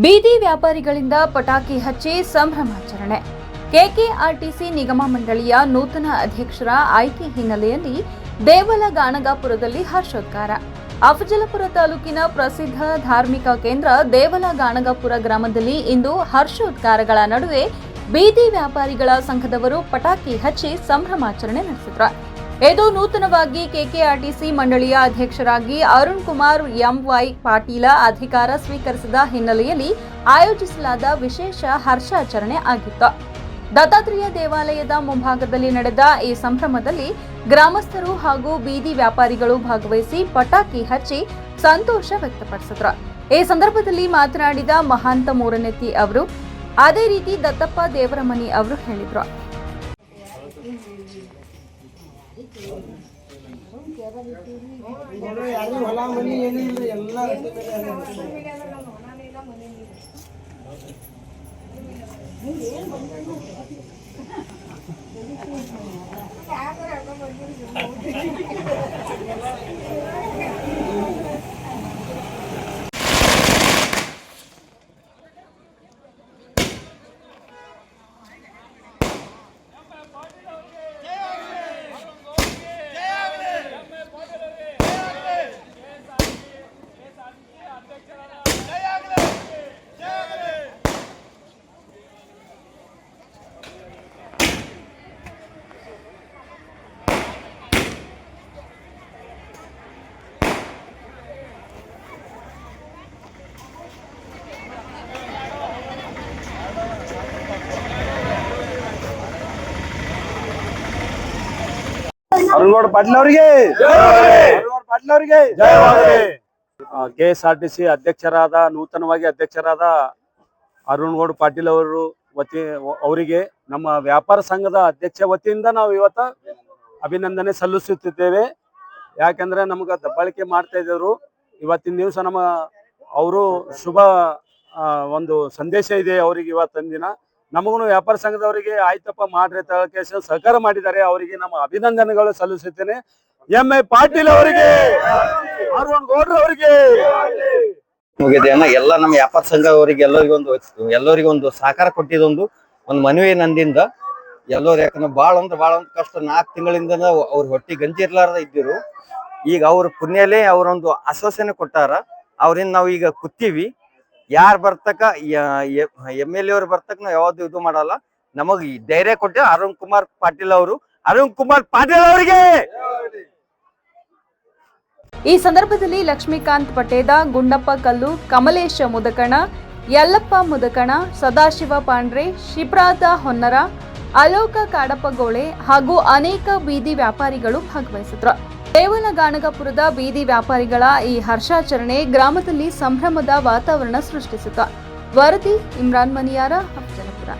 ಬೀದಿ ವ್ಯಾಪಾರಿಗಳಿಂದ ಪಟಾಕಿ ಹಚ್ಚಿ ಸಂಭ್ರಮಾಚರಣೆ. ಕೆಕೆಆರ್ಟಿಸಿ ನಿಗಮ ಮಂಡಳಿಯ ನೂತನ ಅಧ್ಯಕ್ಷರ ಆಯ್ಕೆ ಹಿನ್ನೆಲೆಯಲ್ಲಿ ದೇವಲ ಗಾಣಗಾಪುರದಲ್ಲಿ ಹರ್ಷೋದ್ಗಾರ. ಅಫಜಲಪುರ ತಾಲೂಕಿನ ಪ್ರಸಿದ್ಧ ಧಾರ್ಮಿಕ ಕೇಂದ್ರ ದೇವಲ ಗಾಣಗಾಪುರ ಗ್ರಾಮದಲ್ಲಿ ಇಂದು ಹರ್ಷೋದ್ಗಾರಗಳ ನಡುವೆ ಬೀದಿ ವ್ಯಾಪಾರಿಗಳ ಸಂಘದವರು ಪಟಾಕಿ ಹಚ್ಚಿ ಸಂಭ್ರಮಾಚರಣೆ ನಡೆಸಿದ್ರು. ಇದು ನೂತನವಾಗಿ ಕೆಕೆಆರ್ಟಿಸಿ ಮಂಡಳಿಯ ಅಧ್ಯಕ್ಷರಾಗಿ ಅರುಣ್ ಕುಮಾರ್ ಎಂವೈ ಪಾಟೀಲ ಅಧಿಕಾರ ಸ್ವೀಕರಿಸಿದ ಹಿನ್ನೆಲೆಯಲ್ಲಿ ಆಯೋಜಿಸಲಾದ ವಿಶೇಷ ಹರ್ಷಾಚರಣೆ ಆಗಿತ್ತು. ದತ್ತಾತ್ರೇಯ ದೇವಾಲಯದ ಮುಂಭಾಗದಲ್ಲಿ ನಡೆದ ಈ ಸಂಭ್ರಮದಲ್ಲಿ ಗ್ರಾಮಸ್ಥರು ಹಾಗೂ ಬೀದಿ ವ್ಯಾಪಾರಿಗಳು ಭಾಗವಹಿಸಿ ಪಟಾಕಿ ಹಚ್ಚಿ ಸಂತೋಷ ವ್ಯಕ್ತಪಡಿಸಿದ್ರು. ಈ ಸಂದರ್ಭದಲ್ಲಿ ಮಾತನಾಡಿದ ಮಹಾಂತ ಮೂರನೆತ್ತಿ ಅವರು, ಅದೇ ರೀತಿ ದತ್ತಪ್ಪ ದೇವರಮನಿ ಅವರು ಹೇಳಿದ್ರು. ಯಾರು ಹೊಲ ಮನಿ ಏನಿಲ್ಲ ಎಲ್ಲ ಅರುಣಗೌಡ ಪಾಟೀಲ್ ಅವರಿಗೆ. ಪಾಟೀಲ್ ಅವರಿಗೆ. K S R T C ಅಧ್ಯಕ್ಷರಾದ ನೂತನವಾಗಿ ಅಧ್ಯಕ್ಷರಾದ ಅರುಣ್ ಗೌಡ್ ಪಾಟೀಲ್ ಅವರು ವತಿ ಅವರಿಗೆ ನಮ್ಮ ವ್ಯಾಪಾರ ಸಂಘದ ಅಧ್ಯಕ್ಷ ವತಿಯಿಂದ ನಾವು ಇವತ್ತ ಅಭಿನಂದನೆ ಸಲ್ಲಿಸುತ್ತಿದ್ದೇವೆ. ಯಾಕಂದ್ರೆ ನಮಗೆ ದಬ್ಬಾಳಿಕೆ ಮಾಡ್ತಾ ಇದ್ದವರು. ಇವತ್ತಿನ ದಿವಸ ನಮ್ಮ ಅವರು ಶುಭ ಒಂದು ಸಂದೇಶ ಇದೆ ಅವರಿಗೆ ಇವತ್ತಿನ ದಿನ. ನಮಗೂ ವ್ಯಾಪಾರ ಸಂಘದವರಿಗೆ ಆಯ್ತಪ್ಪ ಮಾಡ್ರಿ ತಳಕೇಶ ಸಹಕಾರ ಮಾಡಿದ್ದಾರೆ. ಅವರಿಗೆ ನಮ್ಮ ಅಭಿನಂದನೆಗಳು ಸಲ್ಲಿಸುತ್ತೇನೆ. ಎಂ ಐ ಪಾಟೀಲ್ ಅವರಿಗೆ ಗೌಡ್ರ ಅವರಿಗೆ. ಎಲ್ಲ ನಮ್ಮ ವ್ಯಾಪಾರ ಸಂಘದವರಿಗೆ ಎಲ್ಲರಿಗೂ ಒಂದು ಎಲ್ಲರಿಗೂ ಒಂದು ಸಹಕಾರ ಕೊಟ್ಟಿದೊಂದು ಒಂದು ಮನವಿ ನಂದಿಂದ ಎಲ್ಲರೂ ಯಾಕಂದ್ರೆ ಬಾಳ ಅಂದ್ರೆ ಭಾಳ ಒಂದು ಕಷ್ಟ. ನಾಲ್ಕು ತಿಂಗಳಿಂದ ಅವ್ರ ಹೊಟ್ಟಿ ಗಂಜಿ ಇರ್ಲಾರ್ದ ಇದ್ದಿರು. ಈಗ ಅವ್ರ ಪುಣ್ಯಲೇ ಅವರೊಂದು ಆಶ್ವಾಸನೆ ಕೊಟ್ಟಾರ. ಅವ್ರಿಂದ ನಾವು ಈಗ ಕೂತೀವಿ ಯಾರು ಬರ್ತಕ ಎಂ ಎಲ್ ಎ ಬರ್ತಕ ನಾವು ಯಾವ್ದು ಇದು ಮಾಡಲ್ಲ. ನಮಗ್ ಧೈರ್ಯ ಕೊಟ್ಟೆ ಅರುಣ್ ಕುಮಾರ್ ಪಾಟೀಲ್ ಅವರು. ಅರುಣ್ ಕುಮಾರ್ ಪಾಟೀಲ್ ಅವರಿಗೆ! ಈ ಸಂದರ್ಭದಲ್ಲಿ ಲಕ್ಷ್ಮೀಕಾಂತ್ ಪಟೇದ, ಗುಂಡಪ್ಪ ಕಲ್ಲು, ಕಮಲೇಶ ಮುದಕಣ, ಯಲ್ಲಪ್ಪ ಮುದಕಣ, ಸದಾಶಿವ ಪಾಂಡ್ರೆ ಶಿಪ್ರಾತ ಹೊನ್ನರ, ಅಲೋಕ ಕಾಡಪ್ಪಗೋಳೆ ಹಾಗೂ ಅನೇಕ ಬೀದಿ ವ್ಯಾಪಾರಿಗಳು ಭಾಗವಹಿಸಿದ್ರು. ದೇವಲ ಗಾಣಗಾಪುರದ ಬೀದಿ ವ್ಯಾಪಾರಿಗಳ ಈ ಹರ್ಷಾಚರಣೆ ಗ್ರಾಮದಲ್ಲಿ ಸಂಭ್ರಮದ ವಾತಾವರಣ ಸೃಷ್ಟಿಸಿತು ವರದಿ ಇಮ್ರಾನ್ ಮನಿಯಾರ ಅಫಜಲಪುರ